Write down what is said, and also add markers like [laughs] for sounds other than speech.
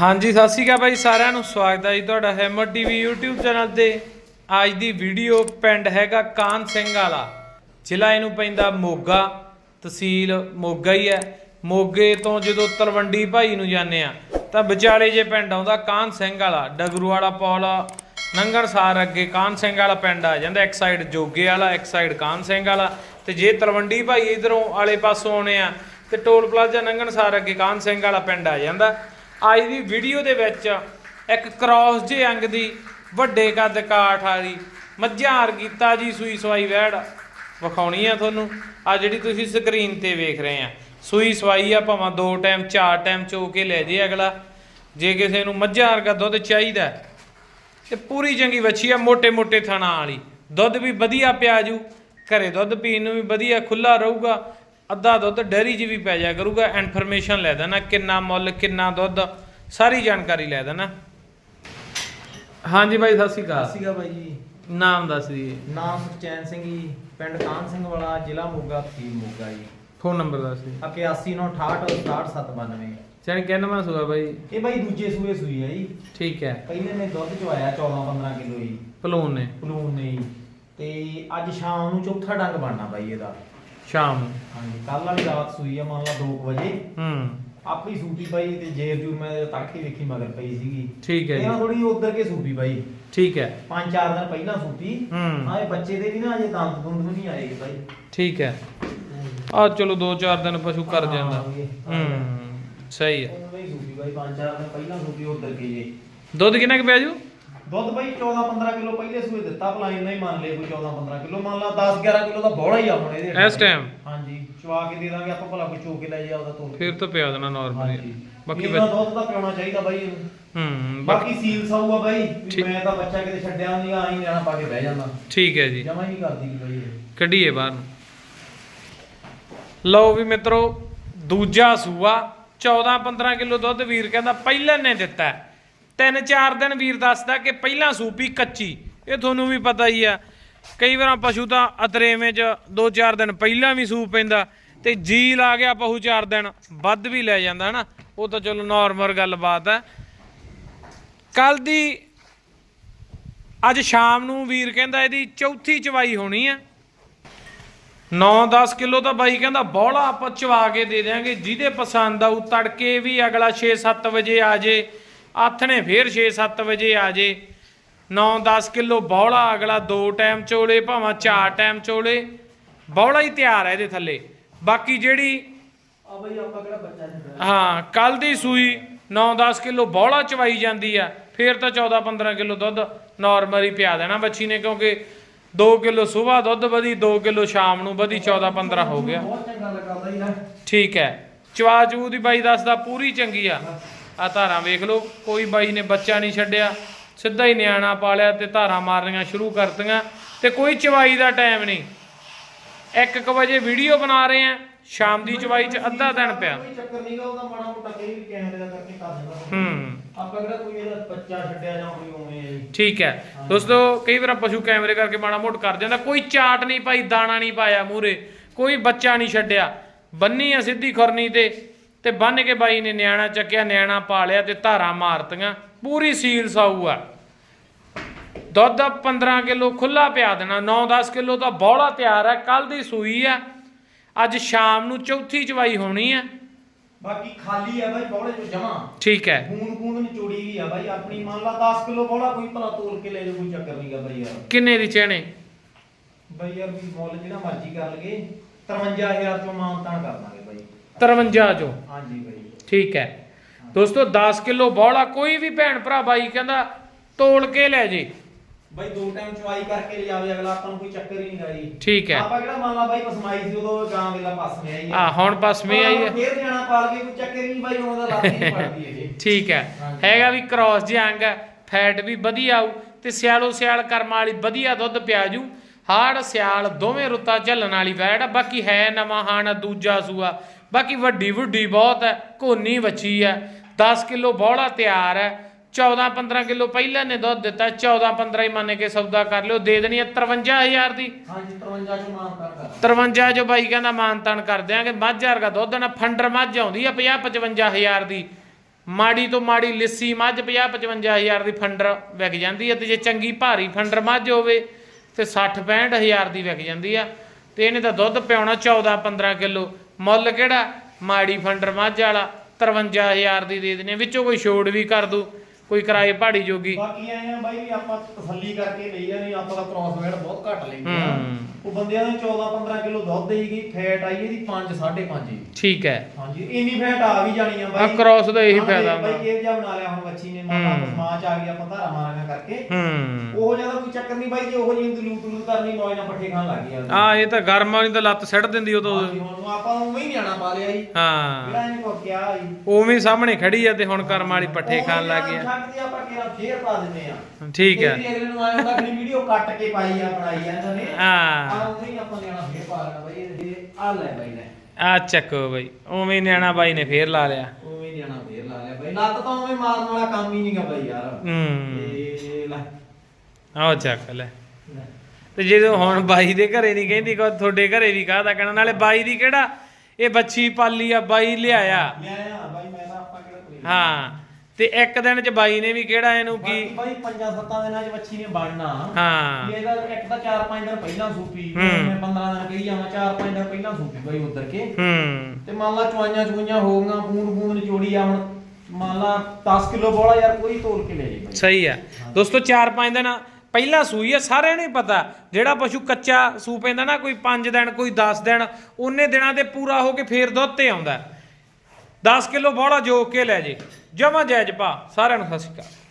ਹਾਂਜੀ, ਸਤਿ ਸ਼੍ਰੀ ਅਕਾਲ ਬਾਈ, ਸਾਰਿਆਂ ਨੂੰ ਸਵਾਗਤ ਹੈ ਜੀ ਤੁਹਾਡਾ ਹੈਮਰ ਟੀਵੀ YouTube ਚੈਨਲ ਤੇ। ਅੱਜ ਦੀ ਵੀਡੀਓ ਪਿੰਡ ਹੈਗਾ ਕਾਨ ਸਿੰਘ ਵਾਲਾ। ਜ਼ਿਲ੍ਹਾ ਇਹਨੂੰ ਪੈਂਦਾ ਮੋਗਾ, ਤਹਿਸੀਲ ਮੋਗਾ ਹੀ ਹੈ। ਮੋਗੇ ਤੋਂ ਜਦੋਂ ਤਲਵੰਡੀ ਭਾਈ ਨੂੰ ਜਾਂਦੇ ਆ ਤਾਂ ਵਿਚਾਲੇ ਜੇ ਪਿੰਡ ਆਉਂਦਾ ਕਾਨ ਸਿੰਘ ਵਾਲਾ, ਡਗਰੂ ਵਾਲਾ ਪੌਲ, ਨੰਗਣ ਸਾਰ ਅੱਗੇ ਕਾਨ ਸਿੰਘ ਵਾਲਾ ਪਿੰਡ ਆ ਜਾਂਦਾ, ਇੱਕ ਸਾਈਡ ਜੋਗੇ ਵਾਲਾ, ਇੱਕ ਸਾਈਡ ਕਾਨ ਸਿੰਘ ਵਾਲਾ। ਤੇ ਜੇ ਤਲਵੰਡੀ ਭਾਈ ਇਧਰੋਂ ਆਲੇ ਪਾਸੋਂ ਆਉਣੇ ਆ, ਤੇ ਟੋਲ ਪਲਾਜ਼ਾ ਨੰਗਣ ਸਾਰ ਅੱਗੇ ਕਾਨ ਸਿੰਘ ਵਾਲਾ ਪਿੰਡ ਆ ਜਾਂਦਾ। ਅੱਜ ਦੀ ਵੀਡੀਓ ਦੇ ਵਿੱਚ ਇੱਕ ਕ੍ਰਾਸ ਜੇ ਅੰਗ ਦੀ ਵੱਡੇ ਕੱਦ ਕਾਠ ਵਾਲੀ ਮੱਝਾਂ ਕੀਤਾ ਜੀ ਸੂਈ ਸਵਾਈ ਵੈੜ ਵਿਖਾਉਣੀ ਆ ਤੁਹਾਨੂੰ। ਆ ਜਿਹੜੀ ਤੁਸੀਂ ਸਕਰੀਨ ਤੇ ਵੇਖ ਰਹੇ ਆ। ਸੂਈ ਸਵਾਈ ਆ, ਭਾਵੇਂ ਦੋ ਟਾਈਮ ਚਾਰ ਟਾਈਮ ਚੋ ਕੇ ਲੈ ਜੇ ਅਗਲਾ। ਜੇ ਕਿਸੇ ਨੂੰ ਮੱਝਾਂ ਵਰਗਾ ਦੁੱਧ ਚਾਹੀਦਾ ਤੇ ਪੂਰੀ ਚੰਗੀ ਵੱਛੀ ਆ ਮੋٹے-ਮੋٹے ਥਣਾ ਵਾਲੀ। ਦੁੱਧ ਵੀ ਵਧੀਆ ਪਿਆ ਜੂ ਘਰੇ ਦੁੱਧ ਪੀਣ ਨੂੰ ਵੀ ਵਧੀਆ ਖੁੱਲਾ ਰਹੂਗਾ। ਅੱਧਾ ਦੁੱਧ ਡੈਰੀ 'ਚ ਵੀ ਪੈ ਜਾ ਕਰੂਗਾ ਇਨਫੋਰਮੇਸ਼ਨ ਲੈ ਦੇਣਾ ਕਿੰਨਾ ਮੁੱਲ ਕਿੰਨਾ ਦੁੱਧ ਸਾਰੀ ਜਾਣਕਾਰੀ ਲੈ ਦੇਣਾ। ਹਾਂਜੀ ਬਾਈ ਸਤਿ ਸ਼੍ਰੀ ਅਕਾਲ। ਸੀਗਾ ਬਾਈ ਜੀ। ਨਾਮ ਦੱਸ ਦਈਏ ਨਾਮ ਸੁਖਚੈਨ ਸਿੰਘ ਜੀ ਪਿੰਡ ਕਾਨ ਸਿੰਘ ਵਾਲਾ ਜ਼ਿਲ੍ਹਾ ਮੋਗਾ ਤਹਿਸੀਲ ਮੋਗਾ ਜੀ। ਫੋਨ ਨੰਬਰ ਦੱਸ ਦਈਏ 8168 6792 ਚਣ ਕਿੰਨਵਾਂ ਸੂਆ ਬਾਈ? ਇਹ ਬਾਈ ਦੂਜੇ ਸੂਏ ਸੂਈ ਹੈ ਜੀ। ਠੀਕ ਹੈ। ਪਹਿਲੇ ਨੇ ਦੁੱਧ ਚਵਾਇਆ 14 15 ਕਿਲੋ ਜੀ। ਪਲੂਨ ਨੇ। ਪਲੂਨ ਨੇ ਜੀ। ਤੇ ਅੱਜ ਸ਼ਾਮ ਨੂੰ ਚੌਥਾ ਡੰਗ ਬਣਨਾ ਬਾਈ ਇਹਦਾ। ਸ਼ਾਮ ਨੂੰ। ਹਾਂਜੀ ਕੱਲ ਵਾਲੀ ਰਾਤ ਸੂਈ ਆ ਮੰਨ ਲਾ 2 ਵਜੇ। ਹੂੰ। ਆਪਣੀ ਸੂਪੀ ਬਾਈ ਤੇ ਜੇਰ ਜੂਰ ਮੈਂ ਤੜਕੇ ਵੇਖੀ ਮਗਰ ਪਈ ਸੀਗੀ। ਠੀਕ ਹੈ ਇਹਨਾਂ ਜੀ। ਥੋੜੀ ਉਧਰ ਕੇ ਸੂਪੀ ਬਾਈ ਠੀਕ ਹੈ। ਪੰਜ ਚਾਰ ਦਿਨ ਪਹਿਲਾਂ ਸੂਪੀ ਹੂੰ। ਆਏ ਬੱਚੇ ਦੇ ਵੀ ਨਾ ਅਜੇ ਦੰਦ ਦੁੰਦ ਵੀ ਨਹੀਂ ਆਏਗੇ ਬਾਈ ਠੀਕ ਹੈ। ਆ ਚਲੋ 2-4 ਦਿਨ ਪਸ਼ੂ ਕਰ ਜਾਂਦਾ। ਹੂੰ ਸਹੀ ਹੈ। ਉਹ ਬਈ ਸੂਪੀ ਬਾਈ ਪੰਜ ਚਾਰ ਦਿਨ ਪਹਿਲਾਂ ਸੂਪੀ ਉਧਰ ਕੇ ਜੇ। ਦੁੱਧ ਕਿੰਨਾ ਕੁ ਪਿਆ ਜੂ? ਦੁੱਧ ਬਾਈ 14 15 ਕਿਲੋ ਪਹਿਲੇ ਸੂਏ ਦਿੱਤਾ ਭਲਾ ਇੰਨਾ ਹੀ ਮੰਨ ਲਏ ਕੋਈ 14 15 ਕਿਲੋ ਮੰਨ ਲਾ 10 11 ਕਿਲੋ ਦਾ ਬੋੜਾ ਹੀ ਆ ਹੁਣ ਇਹਦੇ ਇਸ time? ਹਾਂਜੀ ਚਵਾ ਕੇ ਦੇ ਦਾਂਗੇ ਆਪਾਂ ਭਲਾ ਕੋਈ ਚੋ ਕੇ ਲੈ ਜਾ ਉਹਦਾ ਤੋਲ ਫਿਰ ਤਾਂ ਪਿਆ ਦੇਣਾ ਨਾਰਮਲੀ ਹਾਂਜੀ। ਬਾਕੀ ਬਾਕੀ ਦੁੱਧ ਤਾਂ ਪਿਉਣਾ ਚਾਹੀਦਾ ਬਾਈ ਇਹਨੂੰ। ਹੂੰ ਬਾਕੀ ਬਾਕੀ ਸੀਲ ਸਾਊ ਆ ਬਾਈ ਵੀ ਠੀਕ। ਮੈਂ ਤਾਂ ਬੱਚਾ ਕਿਤੇ ਛੱਡਿਆ ਨਹੀਂ ਆਈ ਲੈਣਾ ਪਾ ਕੇ ਬਹਿ ਜਾਂਦਾ। ਠੀਕ ਹੈ ਜੀ। ਜਮਾ ਹੀ ਨਹੀਂ ਕਰਦੀ ਗੀ ਬਾਈ ਇਹ। ਕੱਢੀਏ ਬਾਹਰ ਨੂੰ। ਲਓ ਵੀ ਮਿੱਤਰੋ ਦੂਜਾ ਸੂਆ 14 15 ਕਿਲੋ ਦੁੱਧ ਵੀਰ ਕਹਿੰਦਾ ਪਹਿਲਾਂ ਨੇ ਦਿੱਤਾ। ਹੈ। ਤਿੰਨ ਚਾਰ ਦਿਨ ਵੀਰ ਦੱਸਦਾ ਕਿ ਪਹਿਲਾਂ ਸੂਪੀ ਕੱਚੀ, ਇਹ ਤੁਹਾਨੂੰ ਵੀ ਪਤਾ ਹੀ ਆ। ਕਈ ਵਾਰਾਂ ਪਸ਼ੂ ਤਾਂ ਅਤਰੇਵੇਂ ਚ 2-4 ਦਿਨ ਪਹਿਲਾਂ ਵੀ ਸੂਪ ਪੈਂਦਾ ਤੇ ਜੀ ਲਾ ਗਿਆ ਪਹੂ ਚਾਰ ਦਿਨ, ਵੱਧ ਵੀ ਲੈ ਜਾਂਦਾ, ਹਨਾ? ਉਹ ਤਾਂ ਚਲੋ ਨਾਰਮਲ ਗੱਲਬਾਤ ਹੈ ਕੱਲ ਦੀ ਅੱਜ ਸ਼ਾਮ ਨੂੰ ਵੀਰ ਕਹਿੰਦਾ ਇਹਦੀ ਚੌਥੀ ਚਵਾਈ ਹੋਣੀ ਆ। 9-10 ਕਿਲੋ ਤਾਂ ਬਾਈ ਕਹਿੰਦਾ ਬੋਲਾ ਆਪਾਂ ਚਵਾ ਕੇ ਦੇ ਦਿਆਂਗੇ, ਜਿਹਦੇ ਪਸੰਦ ਆਊ ਤੜਕੇ ਵੀ ਅਗਲਾ 6-7 ਵਜੇ ਆ ਜੇ। ਆਥਣੇ ਫੇਰ 6-7 ਵਜੇ ਆ ਜੇ। 9-10 ਕਿਲੋ ਬੋਲਾ ਅਗਲਾ ਦੋ ਟਾਈਮ ਚੋਲੇ ਭਾਵੇਂ ਚਾਰ ਟਾਈਮ ਚੋਲੇ। ਬੋਲਾ ਹੀ ਤਿਆਰ ਹੈ ਇਹਦੇ ਥੱਲੇ। ਬਾਕੀ ਜਿਹੜੀ ਆ ਬਾਈ ਆਪਾਂ ਕਿਹੜਾ ਬੱਚਾ ਛੱਡਿਆ ਹਾਂ ਕੱਲ ਦੀ ਸੂਈ 9-10 ਕਿਲੋ ਬੋਲਾ ਚਵਾਈ ਜਾਂਦੀ ਆ। ਫੇਰ ਤਾਂ 14-15 ਕਿਲੋ ਦੁੱਧ ਨਾਰਮਲ ਹੀ ਪਿਆ ਦੇਣਾ ਬੱਚੀ ਨੇ ਕਿਉਂਕਿ 2 ਕਿਲੋ ਸਵੇਰ ਦੁੱਧ ਵਧੀ 2 ਕਿਲੋ ਸ਼ਾਮ ਨੂੰ ਵਧੀ 14-15 ਹੋ ਗਿਆ। ਬਹੁਤ ਚੰਗਾ ਲੱਗਾ ਬਾਈ ਨਾ ਠੀਕ ਹੈ। ਚਵਾ ਚੂ ਦੀ ਬਾਈ ਦੱਸਦਾ ਪੂਰੀ ਚੰਗੀ ਆ। ਆ ਧਾਰਾਂ ਵੇਖ ਲਓ ਕੋਈ ਬਾਈ ਨੇ ਬੱਚਾ ਨਹੀਂ ਛੱਡਿਆ ਸਿੱਧਾ ਹੀ ਨਿਆਣਾ ਪਾਲਿਆ ਤੇ ਧਾਰਾਂ ਮਾਰਨੀਆਂ ਸ਼ੁਰੂ ਕਰਤੀਆਂ ਤੇ ਕੋਈ ਚਵਾਈ ਦਾ ਟਾਈਮ ਨਹੀਂ। 1:00 ਵਜੇ ਵੀਡੀਓ ਬਣਾ ਰਹੇ ਆ ਸ਼ਾਮ ਦੀ ਚਵਾਈ 'ਚ ਅੱਧਾ ਦਿਨ ਪਿਆ। ਕੋਈ ਚੱਕਰ ਨਹੀਂਗਾ ਉਹਦਾ ਮਾੜਾ ਮੋਟਾ ਕਈ ਵੀ ਕੈਮਰੇ ਦਾ ਕਰਕੇ ਕਰ ਦਿੰਦਾ। ਹੂੰ। ਆਪਾਂ ਕਿਹੜਾ ਕੋਈ ਇਹਦਾ ਬੱਚਾ ਛੱਡਿਆ ਜਾਂ ਕੋਈ ਉਵੇਂ ਹੈ ਜੀ। ਠੀਕ ਹੈ। ਦੋਸਤੋ ਕਈ ਵਾਰ ਪਸ਼ੂ ਕੈਮਰੇ ਕਰਕੇ ਮਾੜਾ ਮੋਟ ਕਰ ਜਾਂਦਾ ਕੋਈ ਚਾਟ ਨਹੀਂ ਪਾਈ ਦਾਣਾ ਨਹੀਂ ਪਾਇਆ ਮੂਰੇ ਕੋਈ ਬੱਚਾ ਨਹੀਂ ਛੱਡਿਆ। ਬੰਨੀ ਆ ਸਿੱਧੀ ਖੁਰਨੀ ਤੇ ਤੇ ਬੰਨ ਕੇ ਬਾਈ ਨੇ ਨਿਆਣਾ ਚੱਕਿਆ ਨਿਆਣਾ ਪਾਲਿਆ ਤੇ ਧਾਰਾਂ ਮਾਰਤੀਆਂ। ਪੂਰੀ ਸੀਲ ਸਾਊ ਆ। ਦੁੱਧ 15 ਕਿਲੋ ਖੁੱਲਾ ਪਿਆ ਦੇਣਾ 9-10 ਕਿਲੋ ਤਾਂ ਬੌਲਾ ਤਿਆਰ ਹੈ ਕੱਲ ਦੀ ਸੂਈ ਆ। ਅੱਜ ਸ਼ਾਮ ਨੂੰ ਚੌਥੀ ਚਵਾਈ ਹੋਣੀ ਆ। ਬਾਕੀ ਖਾਲੀ ਆ ਬਾਈ ਬੋਲੇ ਚ ਜਮਾ ਠੀਕ ਹੈ। ਖੂਨ ਖੂਨ ਨਿਚੋੜੀ ਵੀ ਆ ਬਾਈ ਆਪਣੀ ਮੰਨ ਲਾ 10 ਕਿਲੋ ਬੋਲਾ ਕੋਈ ਭਲਾ ਤੋਲ ਕੇ ਲੈ ਜਾ ਕੋਈ ਚੱਕਰ ਨਹੀਂਗਾ ਬਾਈ ਯਾਰ। ਕਿੰਨੇ ਦੀ ਚਹਿਣੇ? ਬਾਈ ਯਾਰ ਵੀ ਮੁੱਲ ਜਿਹੜਾ ਮਰਜ਼ੀ ਕਰ ਲਗੇ 53000 ਚੋਂ ਮਾਨਤਾਨ ਕਰ ਦਾਂਗੇ ਬਾਈ 53 ਚੋਂ। ਹਾਂਜੀ ਬਾਈ। ਠੀਕ ਹੈ। ਦੋਸਤੋ 10 ਕਿਲੋ ਬੌਲਾ ਕੋਈ ਵੀ ਭੈਣ ਭਰਾ ਬਾਈ ਕਹਿੰਦਾ ਤੋਲ ਕੇ ਲੈ ਜੇ। ਬਾਈ ਦੋ ਟਾਈਮ ਚਵਾਈ ਕਰਕੇ ਲਿਜਾਵੇ ਅਗਲਾ ਆਪਾਂ ਨੂੰ ਕੋਈ ਚੱਕਰ ਹੀ ਨਹੀਂ ਗਾਈ ਠੀਕ ਹੈ। ਆਪਾਂ ਕਿਹੜਾ ਮੰਨ ਲਾ ਬਾਈ ਪਸਮਾਈ ਸੀ ਉਦੋਂ ਗਾਂ ਵੇਲਾ ਪਾਸ ਮੇ ਆਈ ਆ ਹੁਣ ਪਸਮੇ ਆਈ ਹੈ। ਫੇਰ ਜਾਣਾ ਪਾਲ ਕੇ ਕੋਈ ਚੱਕਰ ਹੀ ਨਹੀਂ ਬਾਈ ਉਹਨਾਂ ਦਾ ਲੱਤ ਨਹੀਂ ਪੜਦੀ ਇਹ [laughs] ਠੀਕ ਹੈ। ਹੈਗਾ ਵੀ ਕ੍ਰਾਸ ਜਿਹਾ ਅੰਗ ਹੈ ਫੈਟ ਵੀ ਵਧੀਆ ਆਊ ਤੇ ਸਿਆਲੋ ਸਿਆਲ ਕਰਮ ਵਾਲੀ ਵਧੀਆ ਦੁੱਧ ਪਿਆ ਜੂ। ਹਾੜ ਸਿਆਲ ਦੋਵੇਂ ਰੁੱਤਾਂ ਝੱਲਣ ਵਾਲੀ ਵੈੜ ਆ। ਬਾਕੀ ਹੈ ਨਵਾਂ ਹਾਣ ਦੂਜਾ ਸੂਆ। ਬਾਕੀ ਵੱਡੀ ਵੱਡੀ ਬਹੁਤ ਹੈ ਕੋਨੀ ਵੱਛੀ ਹੈ। 10 ਕਿਲੋ ਬੋਲਾ ਤਿਆਰ ਹੈ। 14 15 ਕਿਲੋ ਪਹਿਲਾਂ ਨੇ ਦੁੱਧ ਦਿੱਤਾ। 14 15 ਹੀ ਮੰਨ ਕੇ ਸੌਦਾ ਕਰ ਲਿਓ। ਦੇ ਦੇਣੀ ਹੈ 53000 ਦੀ। ਹਾਂਜੀ 53 ਚੋਂ ਮਾਨਤਾਨ ਕਰ। 53 ਜੋ ਬਾਈ ਕਹਿੰਦਾ ਮਾਨਤਾਨ ਕਰ ਦਿਆਂਗੇ। ਮੱਝ ਵਰਗਾ ਦੁੱਧ ਨਾ ਫੰਡਰ ਮੱਝ ਆਉਂਦੀ ਆ 50 55000 ਦੀ। ਮਾੜੀ ਤੋਂ ਮਾੜੀ ਲਿੱਸੀ ਮੱਝ 50 55000 ਦੀ ਫੰਡਰ ਵਿਕ ਜਾਂਦੀ ਹੈ ਤੇ ਜੇ ਚੰਗੀ ਭਾਰੀ ਫੰਡਰ ਮੱਝ ਹੋਵੇ ਤੇ 60 65000 ਦੀ ਵਿਕ ਜਾਂਦੀ ਆ। ਤੇ ਇਹਨੇ ਤਾਂ ਦੁੱਧ ਪਿਆਉਣਾ 14 15 ਕਿਲੋ। ਮੁੱਲ ਕਿਹੜਾ? ਮਾੜੀ ਫੰਡਰ ਮੱਝ ਵਾਲਾ 53000 ਦੀ ਦੇ ਦਿੰਦੇ ਵਿੱਚੋਂ ਕੋਈ ਛੋੜ ਵੀ ਕਰ ਦੂ। ਕੋਈ ਕਿਰਾਏ ਪਹਾੜੀ ਜੋਗੀ। ਬਾਕੀ ਆਏ ਆ ਬਾਈ ਵੀ ਆਪਾਂ ਤਸੱਲੀ ਕਰਕੇ ਲਈ ਆ ਨਹੀਂ ਆਪਾਂ ਦਾ ਕ੍ਰਾਸ ਵੇਟ ਬਹੁਤ ਘੱਟ ਲੈਂਦੇ ਆ। ਹੂੰ। ਉਹ ਬੰਦਿਆਂ ਨੇ 14 15 ਕਿਲੋ ਦੁੱਧ ਦੇਈ ਗਈ ਫੈਟ ਆਈ ਇਹਦੀ 5 5.5 ਜੀ। ਠੀਕ ਹੈ। ਹਾਂਜੀ ਇੰਨੀ ਫੈਟ ਆ ਵੀ ਜਾਣੀ ਆ ਆ ਬਾਈ ਕ੍ਰਾਸ ਦਾ ਇਹੀ ਫਾਇਦਾ ਬਾਈ ਇਹ ਜਿਹਾ ਬਣਾ ਲਿਆ ਹੁਣ ਬੱਚੀ ਨੇ ਮਾਤਾ। ਸਮਾਜ ਆ ਗਿਆ ਆਪਾਂ ਧਾਰਾ ਮਾਰਾਂਗਾ ਕਰਕੇ। ਹੂੰ। ਉਹ ਜ਼ਿਆਦਾ ਕੋਈ ਚੱਕਰ ਨਹੀਂ ਬਾਈ ਜੇ ਉਹ ਜਿਹੀ ਦਲੂਤ ਦਲੂਤ ਕਰਨੀ ਮੌਜ ਨਾਲ ਪੱਠੇ ਖਾਣ ਲੱਗ ਗਿਆ। ਆ ਇਹ ਤਾਂ ਗਰਮ ਵਾਲੀ ਤਾਂ ਲੱਤ ਸਿੱਟ ਦਿੰਦੀ ਉਹ ਤੋਂ। ਹਾਂਜੀ, ਹੁਣ ਆਪਾਂ ਉਵੇਂ ਹੀ ਨਿਆਣਾ ਪਾ ਲਿਆ ਜੀ। ਹਾਂ। ਜਿਹੜਾ ਇਹਨੇ ਕੋ ਕਿਹਾ ਜੀ। ਉਵੇਂ ਸਾਹਮਣੇ ਖੜੀ ਆ ਤੇ ਹੁਣ ਕਰਮ ਵਾਲੀ ਪੱਠੇ ਖਾਣ ਲੱਗ ਗਿਆ। ਛੱਡਦੀ ਆਪਾਂ ਕਿਹੜਾ ਫੇਰ ਪਾ ਦਿੰਦੇ ਆ ਠੀਕ ਹੈ। ਇਹਦੀ ਅਗਲੇ ਨੂੰ ਆਇਆ ਹੁੰਦਾ ਕਿ ਵੀਡੀਓ ਕੱਟ ਕੇ ਪਾਈ ਆ ਬਣਾਈ ਆ ਇਹਨਾਂ ਨੇ। ਹਾਂ। ਆ ਉਵੇਂ ਹੀ ਆਪਾਂ ਨਿਆਣਾ ਫੇਰ ਪਾ ਲੈਣਾ ਬਾਈ ਇਹ ਆ ਲੈ ਬਾਈ ਲੈ। ਆ ਚੱਕੋ ਬਈ ਉਵੇਂ ਨਿਆਣਾ ਬਾਈ ਨੇ ਫੇਰ ਲਾ ਲਿਆ। ਉਵੇਂ ਹੀ ਨਿਆਣਾ ਫੇਰ ਲਾ ਲਿਆ ਬਾਈ ਲੱਤ ਤਾਂ ਉਵੇਂ ਮਾਰਨ ਵਾਲਾ ਕੰਮ ਹੀ ਨਹੀਂਗਾ ਬਾਈ ਯਾਰ। ਹੂੰ। ਇਹ ਲੈ। ਆਹ ਚੱਕ ਲੈ। ਲੈ। ਤੇ ਜਦੋਂ ਹੁਣ ਬਾਈ ਦੇ ਘਰੇ ਨਹੀਂ ਕਹਿੰਦੀ ਕੋ ਤੁਹਾਡੇ ਘਰੇ ਵੀ ਕਾਹਦਾ ਕਹਿਣਾ? ਨਾਲੇ ਬਾਈ ਦੀ ਕਿਹੜਾ? ਇਹ ਬੱਚੀ ਪਾਲੀ ਆ ਬਾਈ ਲਿਆਇਆ। ਲਿਆਇਆ ਬਾਈ ਮੈਂ ਤਾਂ ਆਪਾਂ ਕਿਹੜਾ ਕੋਈ ਹਾਂ। ਤੇ ਇੱਕ ਦਿਨ ਚ ਬਾਈ ਨੇ ਵੀ ਕਿਹੜਾ ਇਹਨੂੰ ਕੀ? ਬਾਈ ਪੰਜਾਂ ਸੱਤਾਂ ਦਿਨਾਂ ਚ ਬੱਚੀ ਨੇ ਬਣਨਾ। ਹਾਂ। ਇਹਦਾ ਇੱਕ ਤਾਂ 4-5 ਦਿਨ ਪਹਿਲਾਂ ਸੂਪੀ। ਮੈਂ 15 ਦਿਨ ਕਹੀ ਜਾਵਾਂ 4-5 ਦਿਨ ਪਹਿਲਾਂ ਸੂਪੀ ਬਾਈ ਉਧਰ ਕੇ। ਹੂੰ। ਤੇ ਮੰਨ ਲਾ ਚੁਆਈਆਂ ਚੁਆਈਆਂ ਹੋ ਗਈਆਂ ਬੂੰਦ ਬੂੰਦ ਨਿਚੋੜੀ ਆ ਹੁਣ। ਮੰਨ ਲਾ 10 ਕਿਲੋ ਬੋਲਾ ਯਾਰ ਕੋਈ ਤੋਲ ਕੇ ਲੈ ਜੇ ਬਾਈ। ਸਹੀ ਆ। ਦੋਸਤੋ 4-5 ਦਿਨ ਪਹਿਲਾਂ ਸੂਈ ਆ ਸਾਰਿਆਂ ਨੂੰ ਪਤਾ। ਜਿਹੜਾ ਪਸ਼ੂ ਕੱਚਾ ਸੂ ਪੈਂਦਾ ਨਾ ਕੋਈ 5 ਦਿਨ ਕੋਈ 10 ਦਿਨ ਉਹਨੇ ਦਿਨਾਂ ਤੇ ਪੂਰਾ ਹੋ ਕੇ ਫੇਰ ਦੁੱਧ ਤੇ ਆਉਂਦਾ। 10 ਕਿਲੋ ਬੋੜਾ ਜੋਕ ਕੇ ਲੈ ਜੇ। ਜਮਾ ਜਾਇਜ਼ ਪਾ ਸਾਰਿਆਂ ਨੂੰ ਸਤਿ ਸ਼੍ਰੀ ਅਕਾਲ।